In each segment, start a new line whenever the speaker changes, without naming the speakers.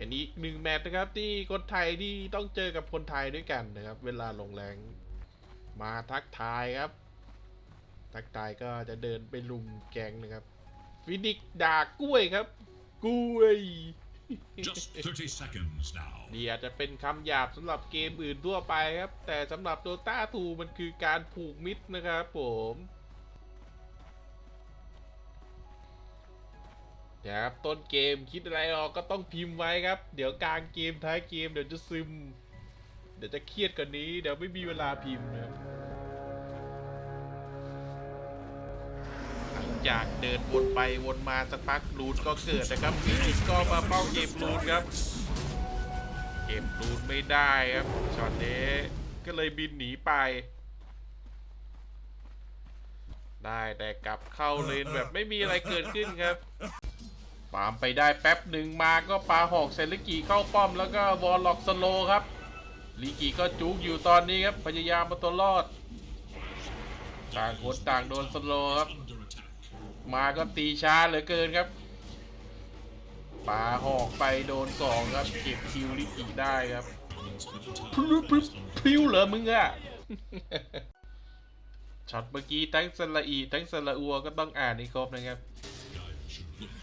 เป็นอีกหนึ่งแมตช์นะครับ ที่คนไทยที่ต้องเจอกับคนไทยด้วยกันนะครับ เวลาลงแรงมาทักทายครับ ทักทายก็จะเดินไปลุมแกงนะครับฟินิกซ์ด่ากล้วยครับ กล้วย
Just 30 seconds now.
นี่อาจจะเป็นคำหยาบสำหรับเกมอื่นทั่วไปครับ แต่สำหรับ Dota 2มันคือการผูกมิตรนะครับผม นะครับต้นเกมคิดอะไรออกก็ต้องพิมพ์ไว้ครับ เดี๋ยวกลางเกมท้ายเกมเดี๋ยวจะซึม เดี๋ยวจะเครียดกว่านี้ เดี๋ยวไม่มีเวลาพิมพ์นะครับหลังจากเดินวนไปวนมาสักพักรูนก็เกิดนะครับฟินิกก็มาเป้าเกมรูนครับ เก็บรูนไม่ได้ครับช็อตนี้ก็เลยบินหนีไปได้แต่กลับเข้าเลนแบบไม่มีอะไรเกิดขึ้นครับ ปามไปได้แป๊บหนึ่งมาก็ปาหอกเซลิกิเข้าป้อมแล้วก็วอลล็อกสโลครับลิกิก็จุกอยู่ตอนนี้ครับพยายามมาตัวรอดต่างคนต่างโดนสโลครับ มาก็ตีช้าเหลือเกินครับปาหอกไปโดนสองครับเก็บคิวลิกิได้ครับพิ้วเหรอมึงอะช็อตเมื่อกี้ทั้งสละอีทั้งสละอัวก็ต้องอ่านให้ครบนะครับ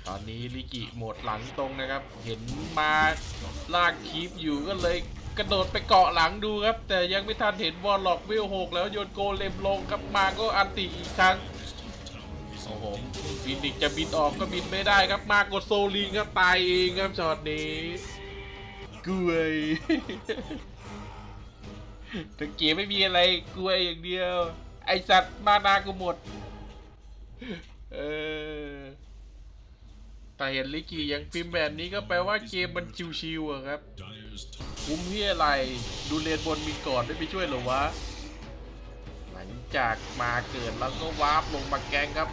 ตอนนี้ลิกิหมดหลังตรงนะครับ เห็นมาลากคีปอยู่ก็เลยกระโดดไปเกาะหลังดูครับ แต่ยังไม่ทันเห็นวอลล็อกเวลหกแล้วโยนโกเลมลงครับมาก็อันติอีกครั้งโอ้โหฟินิกจะบินออกก็บินไม่ได้ครับมากดโซลิงครับตายเองครับช็อตนี้กล้วยถึงเกมไม่มีอะไรกล้วยอย่างเดียว ไอสัตว์มานากูหมด เออ แต่เห็นลิกิยังพิมพ์แบบนี้ก็แปลว่าเกมมันชิวๆอะครับ คุ้มที่อะไรดูเลนบนมีก่อนได้ไปช่วยหรอวะ หลังจากมาเกิดแล้วก็วาร์ปลงมาแกงครับ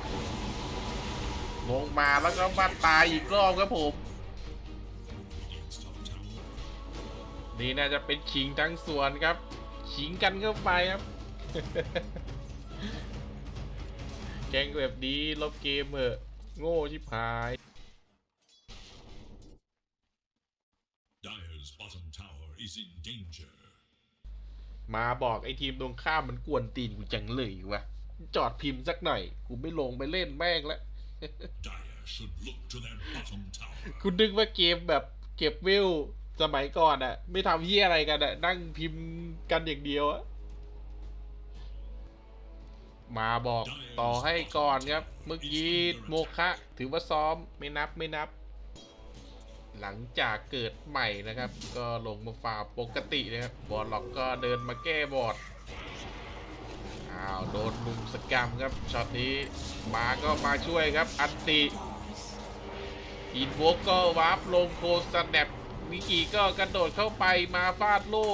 ลงมาแล้วก็มาตายอีกรอบครับผมนี่น่าจะเป็นขิงทั้งส่วนครับ ขิงกันเข้าไปครับ แกงแบบนี้ลบเกมเหอะ โง่ชิบหาย
is in danger.
มาบอกไอ้ทีมตรงข้ามมันกวนตีนกูจังเลยวะจอดพิมพ์สักหน่อย กูไม่ลงไปเล่นแม่งแล้ว
Dyer should look to their bottom tower.
คุณนึกว่าเกมแบบเก็บวิวสมัยก่อนอะไม่ทำเฮียอะไรกันอะนั่งพิมพ์กันอย่างเดียวอะมาบอกต่อให้ก่อนครับ เมื่อกี้โมคะ ถือว่าซ้อมไม่นับไม่นับ หลังจากเกิดใหม่นะครับ ก็ลงมาฝ่าปกตินะครับบอลล็อกก็เดินมาแก้บอดอ้าวโดนมุมสกรรมครับช็อตนี้มาก็มาช่วยครับ อันติอินโวกก็วาร์ปลงโคสแนปมิกิก็กระโดดเข้าไปมาฟาดโล่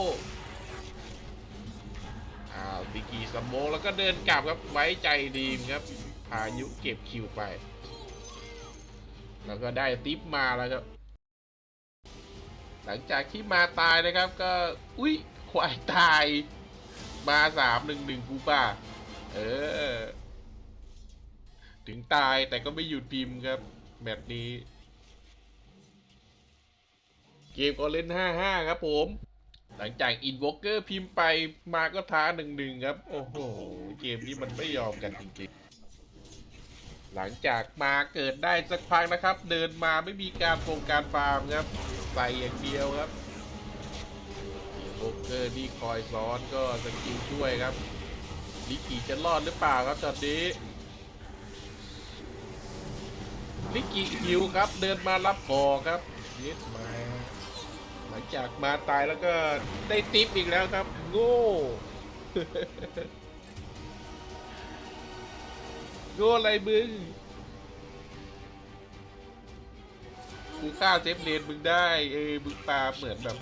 อ้าวมิกิสโมแล้วก็เดินกลับครับไว้ใจดีมครับพายุเก็บคิวไป แล้วก็ได้ติปมาแล้วครับ ลังจากที่มาตายนะครับก็อุ้ยควายตาย มาสามหนึ่งหนึ่งกูป่าเออ ถึงตายแต่ก็ไม่หยุดพิมพ์ครับแบบนี้ เกมก็เล่น5-5ครับผม หลังจากอินวอเกอร์พิมพ์ไปมาก็ท้า1-1ครับ โอ้โห เกมนี้มันไม่ยอมกันจริงๆหลังจากมาเกิดได้สักพักนะครับ เดินมาไม่มีการโครงการฟาร์มครับ ใส่อย่างเดียวครับอินวอ k เกอร์ที่คอยซ้อนก็สกิลช่วยครับลิกิจะรอดหรือเปล่าครับตอนนี้ลิกิฮิวครับ เดินมารับคอครับเย็ดมาหลังจากมาตายแล้วก็ได้ติปอีกแล้วครับ โง่โง่อะไรมึง กูฆ่าเซฟเลนมึงได้ เออมึงปาเหมือนแบบ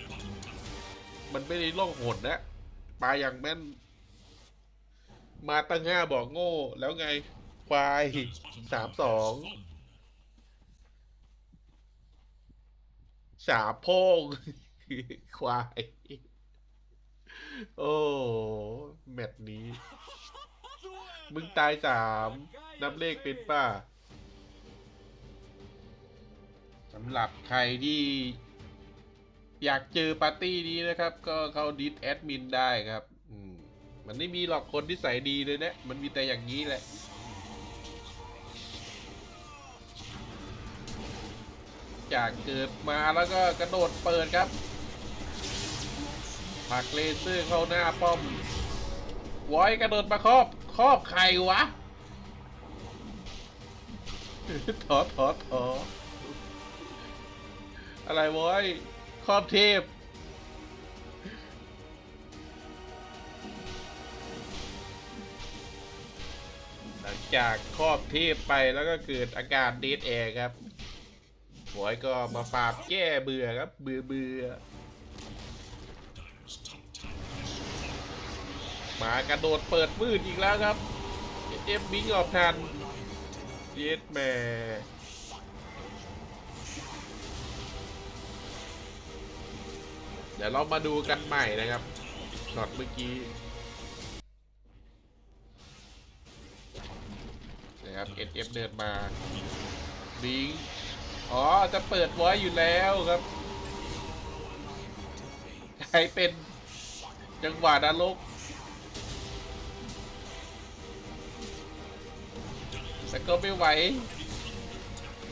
มันไม่ได้ล่องหนนะปลาอย่างแม่น มาตั้งห้าบอกโง่ แล้วไง ควายสามสองสาโพงควาย โอ้แมตช์นี้ มึงตายสามนับเลขเป็นป่ะ สำหรับใครที่อยากเจอปาร์ตี้นี้นะครับ ก็เข้าดิสแอดมินได้ครับ อืมมันไม่มีหรอกคนที่ใส่ดีเลยนะมันมีแต่อย่างนี้แหละจากเกิดมาแล้วก็กระโดดเปิดครับผักเลเซอร์เข้าหน้าป้อมวอยกระโดดมาครอบ ครอบใครวะถอถอถอ อะไรวอยครอบเทพหลังจากครอบเทพไปแล้วก็เกิดอาการเดทแอร์ครับบอยก็มาฟาร์มแก้เบื่อครับ เบื่อเบื่อมากระโดดเปิดมืดอีกแล้วครับเอฟบิงออกทันเยสแม่ เดี๋ยวเรามาดูกันใหม่นะครับช็อตเมื่อกี้นะครับ SF เดินมาบิงอ๋อ จะเปิดไว้อยู่แล้วครับใครเป็นจังหวะนรกแต่ก็ไม่ไหว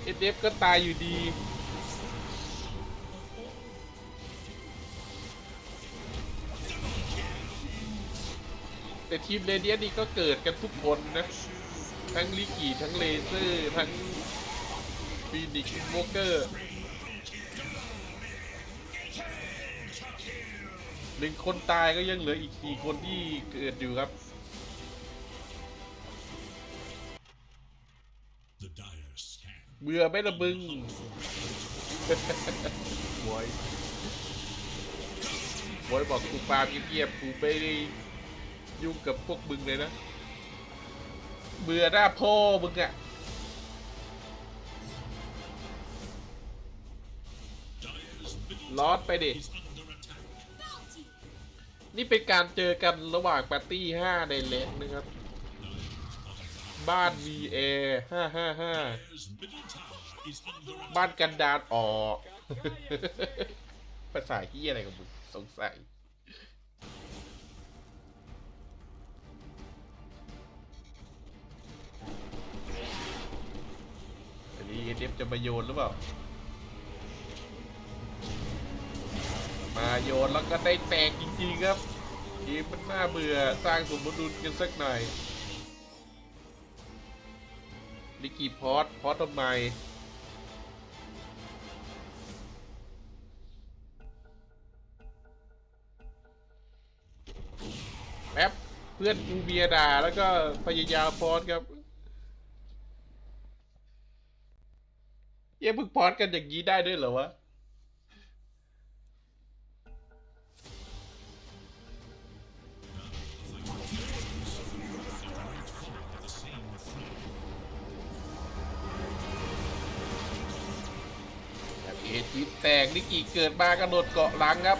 เอฟก็ตายอยู่ดี แต่ทีมเรเดียนนี่ก็เกิดกันทุกคนนะ ทั้งลิกิทั้งเลเซอร์ทั้งฟีนิกซ์โมเกอร์หนึ่งคนตายก็ยังเหลืออีกสี่คนที่เกิดอยู่ครับเบื่อไม่ละมึงบอยบอยบอกกูปาล์มเงียบๆกูไม่ได้ ยุ่งกับพวกมึงเลยนะ เบื่อหน้าพ่อมึงอะลอดไปดิ นี่เป็นการเจอกันระหว่างปาร์ตี้ 5 ในเลนนะครับ บ้าน VA 555 บ้านกันดานออกภาษาที่อะไรกับมึงสงสัย เอฟจะมาโยนหรือเปล่า มาโยนแล้วก็ได้แตกจริงๆครับทีมมันน่าเบื่อสร้างสมดุลกันสักหน่อยลิกกี้พอตพอตทำไมแป๊บเพื่อนกูเบียด่าแล้วก็พยายามพอดครับ เย้เพิ่งพอดกันอย่างนี้ได้ด้วยเหรอวะเอจิแตกนิกกี้เกิดมากระโดดเกาะหลังครับ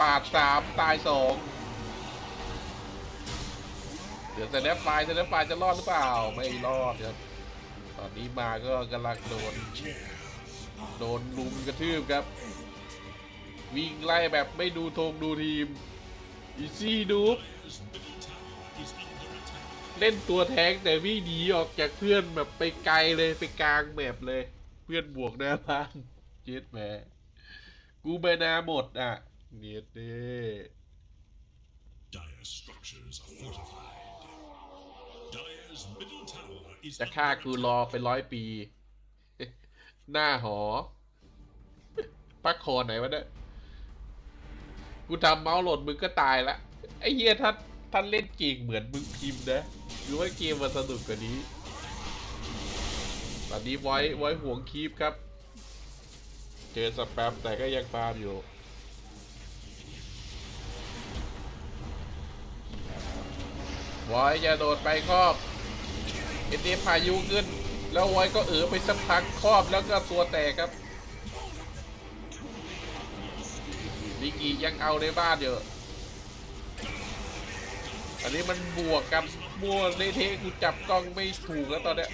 ปาดสามตายสองเดี๋ยวแต่แนปไฟแต่แนปไฟจะรอดหรือเปล่า ไม่รอดครับ ตอนนี้มาก็กำลังโดน โดนลุมกระทืบครับ วิ่งไล่แบบไม่ดูธงดูทีมอีซี่ดูป
Dire's middle tower is under attack.
เล่นตัวแทงแต่วิ่งหนีออกจากเพื่อนแบบไปไกลเลยไปกลางแมปเลย เพื่อนบวกหน้าบ้านเจ็ดแหมกูไปนาหมดอะเนียดเด้
Dire structures are fortified. Dire's middle tower is
จะฆ่ากูรอเป็นร้อยปี หน้าหอปักคอไหนวะเนี่ยกูทำเมาส์โหลดมึงก็ตายละไอ้เหี้ยถ้าถ้านเล่นเก่งเหมือนมึงพิมพ์นะหรือว่าเกมมันสนุกกว่านี้ตอนนี้ไว้ไว้ห่วงคีปครับ เจอสแปมแต่ก็ยังฟาร์มอยู่ไว้จะโดดไปครอบเอ็นเอพายุขึ้น แล้วไว้ก็เออไปสักพักครอบแล้วก็ตัวแตกครับลิกียังเอาในบ้านอยู่อันนี้มันบวกกับมัวเละเทกูจับกล้องไม่ถูกแล้วตอนเนี้ย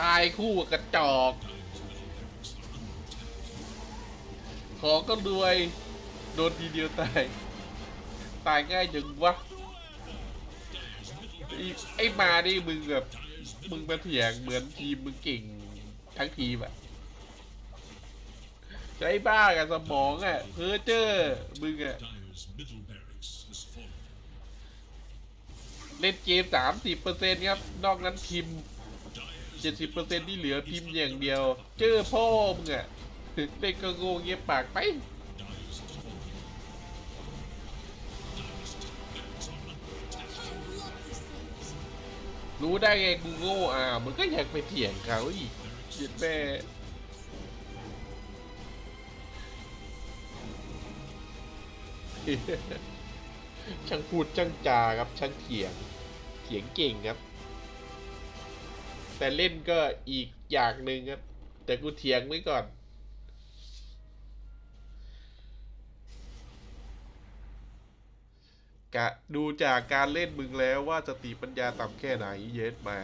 ตายคู่กระจอก ของก็รวย โดนทีเดียวตาย ตายง่ายจังวะ ไอ้มาดิมึงแบบมึงมาเถียงเหมือนทีมมึงเก่งทั้งทีมอะใช้บ้ากับสมองอะเพ้อเจ้อมึงอะเล่นเกมสามสิบเปอร์เซ็นครับ นอกนั้นพิมเจ็ดสิบเปอร์เซ็นที่เหลือพิมพ์อย่างเดียว เจอพ่อมึงอะเล่นก็โง่เงียบปากไป รู้ได้ไงกูโง่อะมึงก็อยากไปเถียงเขาอีกเจ็ดแม่ช่างพูดช่างจาครับช่างเถียงเถียงเก่งครับ แต่เล่นก็อีกอย่างหนึ่งครับ แต่กูเถียงไว้ก่อน กะดูจากการเล่นมึงแล้วว่าสติปัญญาต่ำแค่ไหนเย็ดมา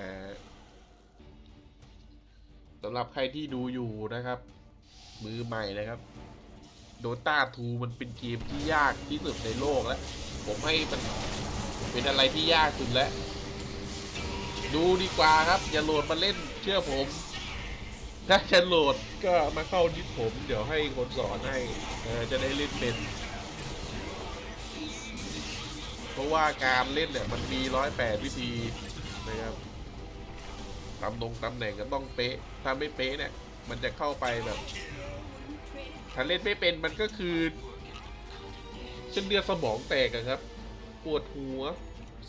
สำหรับใครที่ดูอยู่นะครับ มือใหม่นะครับโดตาทูมันเป็นเกมที่ยากที่สุดในโลกแล้ว ผมให้มันเป็นอะไรที่ยากสุดแล้ว ดูดีกว่าครับ อย่าโหลดมาเล่นเชื่อผม ถ้าจะโหลดก็มาเข้าดิสผม เดี๋ยวให้คนสอนให้จะได้เล่นเป็น เพราะว่าการเล่นเนี่ยมันมีร้อยแปดวิธีนะครับตำนงตำแหน่งก็ต้องเป๊ะ ถ้าไม่เป๊ะเนี่ย มันจะเข้าไปแบบ ถ้าเล่นไม่เป็นมันก็คือเส้นเลือดสมองแตกอะครับ ปวดหัว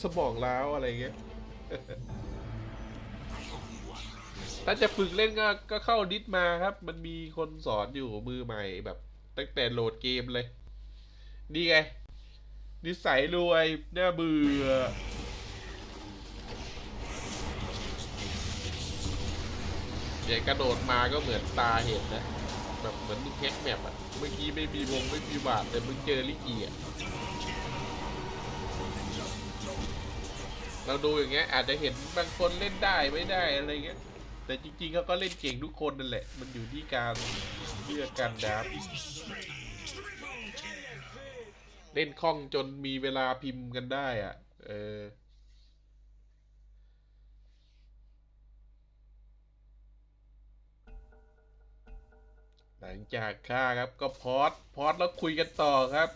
สมองล้าวอะไรเงี้ย ถ้าจะฝึกเล่นก็ก็เข้าดิสมาครับ มันมีคนสอนอยู่มือใหม่แบบ ตั้งแต่โหลดเกมเลยนี่ไง นิสัยรวยน่าเบื่อ เดี๋ยวกระโดดมาก็เหมือนตาเห็นนะ แบบเหมือนมึงแฮกแมปอะเมื่อกี้ไม่มีวงไม่มีบาทแต่มึงเจอลิกีอะเราดูอย่างเงี้ยอาจจะเห็นบางคนเล่นได้ไม่ได้อะไรเงี้ย แต่จริงๆเขาก็เล่นเก่งทุกคนนั่นแหละ มันอยู่ที่การเลือกการดับ เล่นคล่องจนมีเวลาพิมพ์กันได้อะเออ หลังจากฆ่าครับก็พอดพอดแล้วคุยกันต่อครับ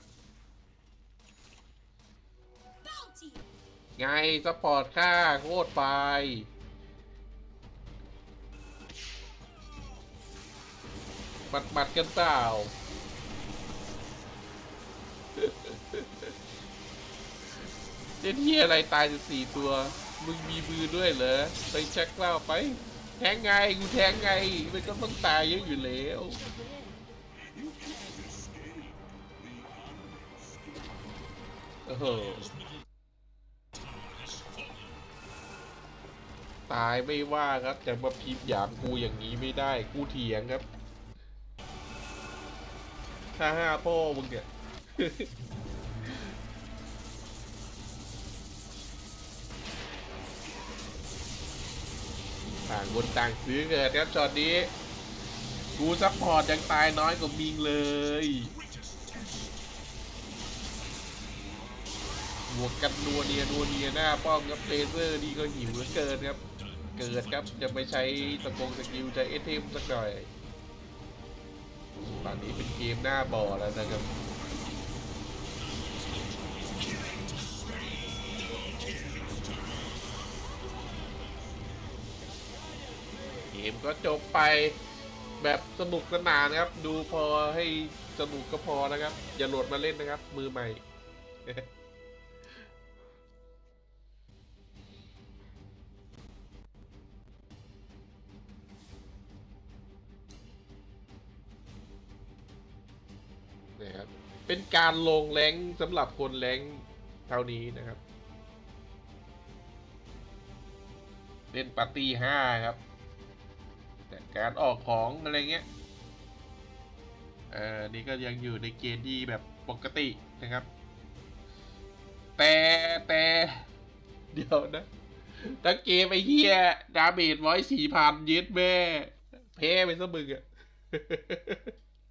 ไงสปอร์ตค่าโคตรไฟบัดบัดกันเปล่า เล่นที่อะไรตายจะสี่ตัว มึงมีมือด้วยเหรอไปเช็คเล่าไป แทงไงกูแทงไง มันก็ต้องตายเยอะอยู่แล้วโอ้โหตายไม่ว่าครับจะมาพิมพ์หยามกูอย่างนี้ไม่ได้ กูเถียงครับถ้าห้าพ่อมึงเนี่ยางคนต่างซื้อเกิดครับช็อตนี้ กูซัพพอร์ตยังตายน้อยกว่ามิงเลยบวกกันนัวเนียนัวเนียหน้าป้อมครับเลเซอร์นี่ก็หิวเหลือเกินครับ เกิดครับจะไปใช้สกงสกิลใช้เอเทมสักหน่อยตอนนี้เป็นเกมหน้าบ่อแล้วนะครับ มก็จบไปแบบสนุกสนานครับ ดูพอให้สนุกก็พอนะครับ อย่าโหลดมาเล่นนะครับ มือใหม่นะครับเป็นการลงแรงสำหรับคนแรงเท่านี้นะครับ เล่นปาร์ตี้ห้าครับ แต่การออกของอะไรเงี้ยเออนี่ก็ยังอยู่ในเกณฑ์ที่แบบปกตินะครับ แต่แต่เดี๋ยวนะทั้งเกมไอ้เฮียดาเมจร้อยสี่พันยึดแม่แพ้ไปซะมึงอะ